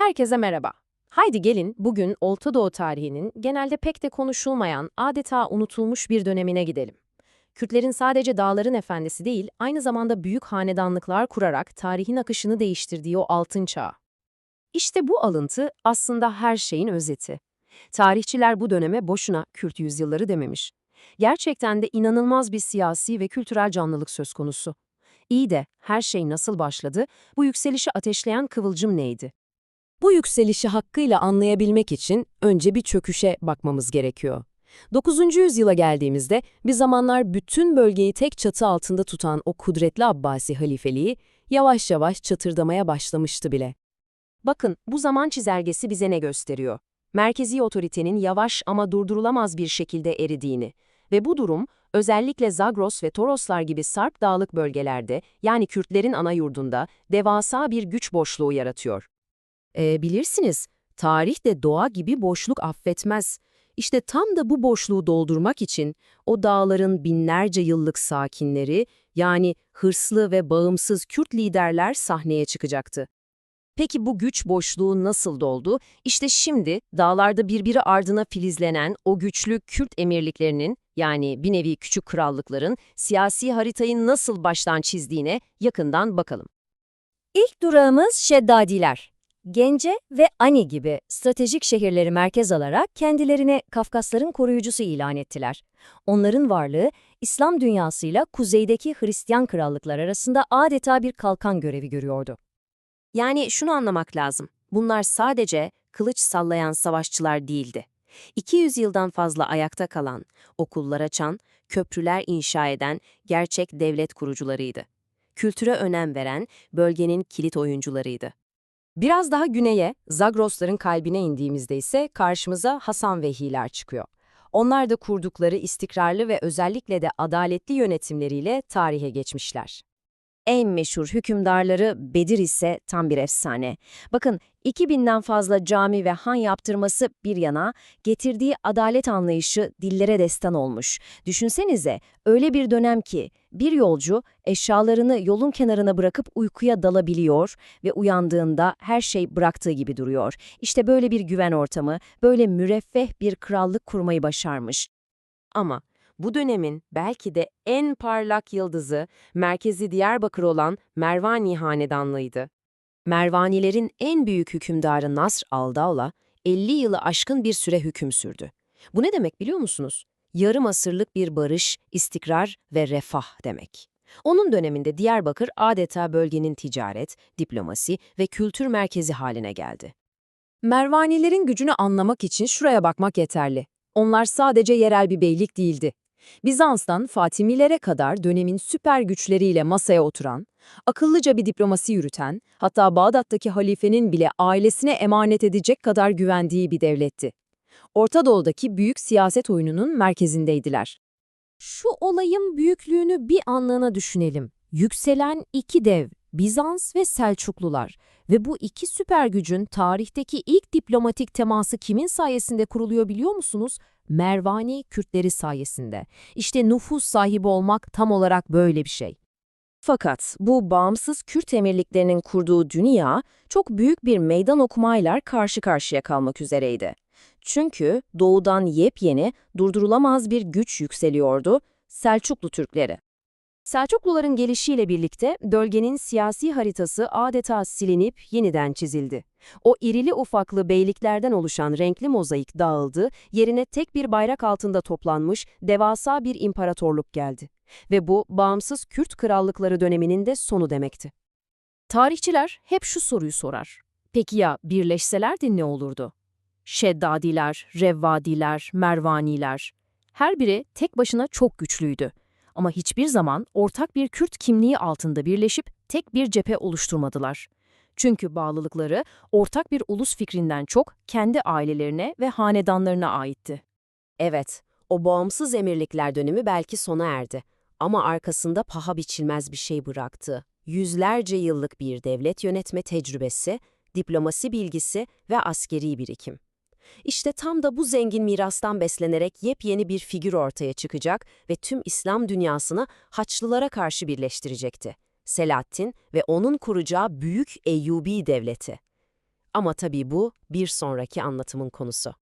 Herkese merhaba. Haydi gelin bugün Orta Doğu tarihinin genelde pek de konuşulmayan, adeta unutulmuş bir dönemine gidelim. Kürtlerin sadece dağların efendisi değil, aynı zamanda büyük hanedanlıklar kurarak tarihin akışını değiştirdiği o altın çağ. İşte bu alıntı aslında her şeyin özeti. Tarihçiler bu döneme boşuna Kürt yüzyılları dememiş. Gerçekten de inanılmaz bir siyasi ve kültürel canlılık söz konusu. İyi de her şey nasıl başladı, bu yükselişi ateşleyen kıvılcım neydi? Bu yükselişi hakkıyla anlayabilmek için önce bir çöküşe bakmamız gerekiyor. 9. yüzyıla geldiğimizde bir zamanlar bütün bölgeyi tek çatı altında tutan o kudretli Abbasi halifeliği yavaş yavaş çatırdamaya başlamıştı bile. Bakın bu zaman çizelgesi bize ne gösteriyor? Merkezi otoritenin yavaş ama durdurulamaz bir şekilde eridiğini ve bu durum özellikle Zagros ve Toroslar gibi Sarp dağlık bölgelerde yani Kürtlerin ana yurdunda devasa bir güç boşluğu yaratıyor. E, bilirsiniz, tarih de doğa gibi boşluk affetmez. İşte tam da bu boşluğu doldurmak için o dağların binlerce yıllık sakinleri, yani hırslı ve bağımsız Kürt liderler sahneye çıkacaktı. Peki bu güç boşluğu nasıl doldu? İşte şimdi dağlarda birbiri ardına filizlenen o güçlü Kürt emirliklerinin, yani bir nevi küçük krallıkların siyasi haritayı nasıl baştan çizdiğine yakından bakalım. İlk durağımız Şeddadiler. Gence ve Ani gibi stratejik şehirleri merkez alarak kendilerine Kafkasların koruyucusu ilan ettiler. Onların varlığı, İslam dünyasıyla kuzeydeki Hristiyan krallıklar arasında adeta bir kalkan görevi görüyordu. Yani şunu anlamak lazım. Bunlar sadece kılıç sallayan savaşçılar değildi. 200 yıldan fazla ayakta kalan, okullar açan, köprüler inşa eden gerçek devlet kurucularıydı. Kültüre önem veren bölgenin kilit oyuncularıydı. Biraz daha güneye, Zagrosların kalbine indiğimizde ise karşımıza Hasan Vehiler çıkıyor. Onlar da kurdukları istikrarlı ve özellikle de adaletli yönetimleriyle tarihe geçmişler. En meşhur hükümdarları Bedir ise tam bir efsane. Bakın 2000'den fazla cami ve han yaptırması bir yana getirdiği adalet anlayışı dillere destan olmuş. Düşünsenize öyle bir dönem ki bir yolcu eşyalarını yolun kenarına bırakıp uykuya dalabiliyor ve uyandığında her şey bıraktığı gibi duruyor. İşte böyle bir güven ortamı, böyle müreffeh bir krallık kurmayı başarmış. Ama bu dönemin belki de en parlak yıldızı merkezi Diyarbakır olan Mervani Hanedanlığıydı. Mervanilerin en büyük hükümdarı Nasr al-Dawla 50 yılı aşkın bir süre hüküm sürdü. Bu ne demek biliyor musunuz? Yarım asırlık bir barış, istikrar ve refah demek. Onun döneminde Diyarbakır adeta bölgenin ticaret, diplomasi ve kültür merkezi haline geldi. Mervanilerin gücünü anlamak için şuraya bakmak yeterli. Onlar sadece yerel bir beylik değildi. Bizans'tan Fatimilere kadar dönemin süper güçleriyle masaya oturan, akıllıca bir diplomasi yürüten, hatta Bağdat'taki halifenin bile ailesine emanet edecek kadar güvendiği bir devletti. Orta Doğu'daki büyük siyaset oyununun merkezindeydiler. Şu olayın büyüklüğünü bir anlığına düşünelim. Yükselen iki dev, Bizans ve Selçuklular ve bu iki süper gücün tarihteki ilk diplomatik teması kimin sayesinde kuruluyor biliyor musunuz? Mervani Kürtleri sayesinde. İşte nüfus sahibi olmak tam olarak böyle bir şey. Fakat bu bağımsız Kürt emirliklerinin kurduğu dünya çok büyük bir meydan okumayla karşı karşıya kalmak üzereydi. Çünkü doğudan yepyeni, durdurulamaz bir güç yükseliyordu, Selçuklu Türkleri. Selçukluların gelişiyle birlikte bölgenin siyasi haritası adeta silinip yeniden çizildi. O irili ufaklı beyliklerden oluşan renkli mozaik dağıldı, yerine tek bir bayrak altında toplanmış devasa bir imparatorluk geldi. Ve bu bağımsız Kürt krallıkları döneminin de sonu demekti. Tarihçiler hep şu soruyu sorar. Peki ya birleşselerdi ne olurdu? Şeddadiler, Revvadiler, Mervaniler. Her biri tek başına çok güçlüydü. Ama hiçbir zaman ortak bir Kürt kimliği altında birleşip tek bir cephe oluşturmadılar. Çünkü bağlılıkları ortak bir ulus fikrinden çok kendi ailelerine ve hanedanlarına aitti. Evet, o bağımsız emirlikler dönemi belki sona erdi ama arkasında paha biçilmez bir şey bıraktı. Yüzlerce yıllık bir devlet yönetme tecrübesi, diplomasi bilgisi ve askeri birikim. İşte tam da bu zengin mirastan beslenerek yepyeni bir figür ortaya çıkacak ve tüm İslam dünyasını Haçlılara karşı birleştirecekti. Selahattin ve onun kuracağı Büyük Eyyubi Devleti. Ama tabii bu bir sonraki anlatımın konusu.